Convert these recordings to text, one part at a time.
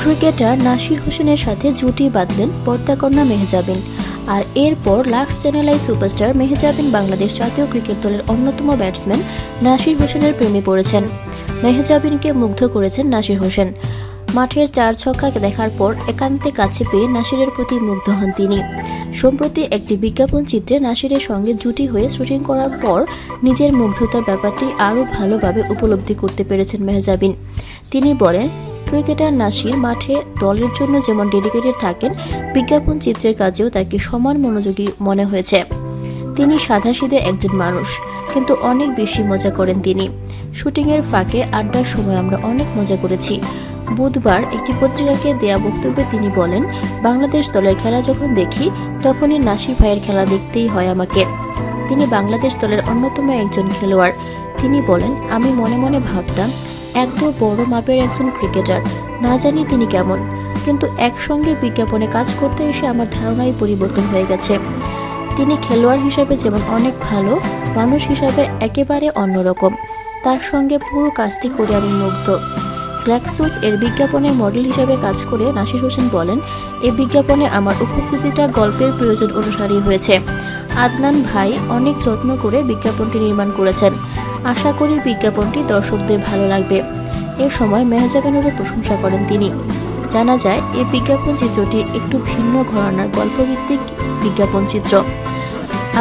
Cricketer Nasir হোসেনের সাথে জুটি বাঁধলেন পর্দাকন্যা মেহজাবিন। আর এরপর Lux channel I superstar Mehjabin Bangladesh জাতীয় ক্রিকেট দলের অন্যতম ব্যাটসম্যান নাসির হোসেনের প্রেমে পড়েছেন। মেহজাবিনকে মুগ্ধ করেছেন নাসির হোসেন। মাঠের চার ছক্কাকে দেখার পর একান্তে কাছে পেয়ে নাসিরের প্রতি মুগ্ধ হন তিনি। সম্প্রতি একটি বিজ্ঞাপন চিত্রে নাসিরের সঙ্গে জুটি হয়ে শুটিং করার পর নিজের মুগ্ধতার ব্যাপারটি আরও ভালোভাবে উপলব্ধি করতে পেরেছেন মেহজাবিন। তিনি বলেন, ক্রিকেটার নাসির মাঠে দলের জন্য যেমন ডেডিকেটেড থাকেন, বিজ্ঞাপন চিত্রের কাজেও তাকে সমান মনোযোগী মনে হয়েছে। তিনি সাধাসিধে একজন মানুষ, কিন্তু অনেক বেশি মজা করেন তিনি। শুটিংয়ের ফাঁকে আড্ডার সময় আমরা অনেক মজা করেছি। বুধবার একটি পত্রিকাকে দেয়া বক্তব্যে তিনি বলেন, বাংলাদেশ দলের খেলা যখন দেখি, তখনই নাসির ভাইয়ের খেলা দেখতেই হয় আমাকে। তিনি বাংলাদেশ দলের অন্যতম একজন খেলোয়াড়। তিনি বলেন, আমি মনে মনে ভাবতাম, এত বড় মাপের একজন ক্রিকেটার, না জানি তিনি কেমন। কিন্তু একসঙ্গে বিজ্ঞাপনে কাজ করতে এসে আমার ধারণাই পরিবর্তন হয়ে গেছে। তিনি খেলোয়াড় হিসেবে যেমন অনেক ভালো, মানুষ হিসাবে একেবারে অন্যরকম। তার সঙ্গে পুরো কাজটি করে আমি মুগ্ধ। গ্ল্যাক্সোস এর বিজ্ঞাপনে মডেল হিসেবে কাজ করে নাসির হোসেন বলেন এই বিজ্ঞাপনে আমার উপস্থিতিটা গল্পের প্রয়োজন অনুসারেই হয়েছে। আদনান ভাই অনেক যত্ন করে বিজ্ঞাপনটি নির্মাণ করেছেন। আশা করি বিজ্ঞাপনটি দর্শকদের ভালো লাগবে। এ সময় মেহজাবিনেরও প্রশংসা করেন তিনি। জানা যায় এই বিজ্ঞাপন চিত্রটি একটু ভিন্ন ঘরানার গল্পভিত্তিক বিজ্ঞাপন চিত্র।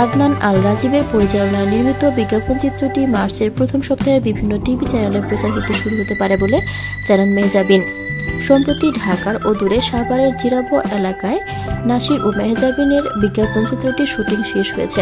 আদনান আল রাজীবের পরিচালনায় নির্মিত বিজ্ঞাপন চিত্রটি মার্চের প্রথম সপ্তাহে বিভিন্ন টিভি চ্যানেলে প্রচার হতে শুরু হতে পারে বলে জানান মেহজাবিন। সম্প্রতি ঢাকার ও দূরে সাভারের জিরাবো এলাকায় নাসির ও মেহজাবিনের বিজ্ঞাপন চিত্রটির শুটিং শেষ হয়েছে।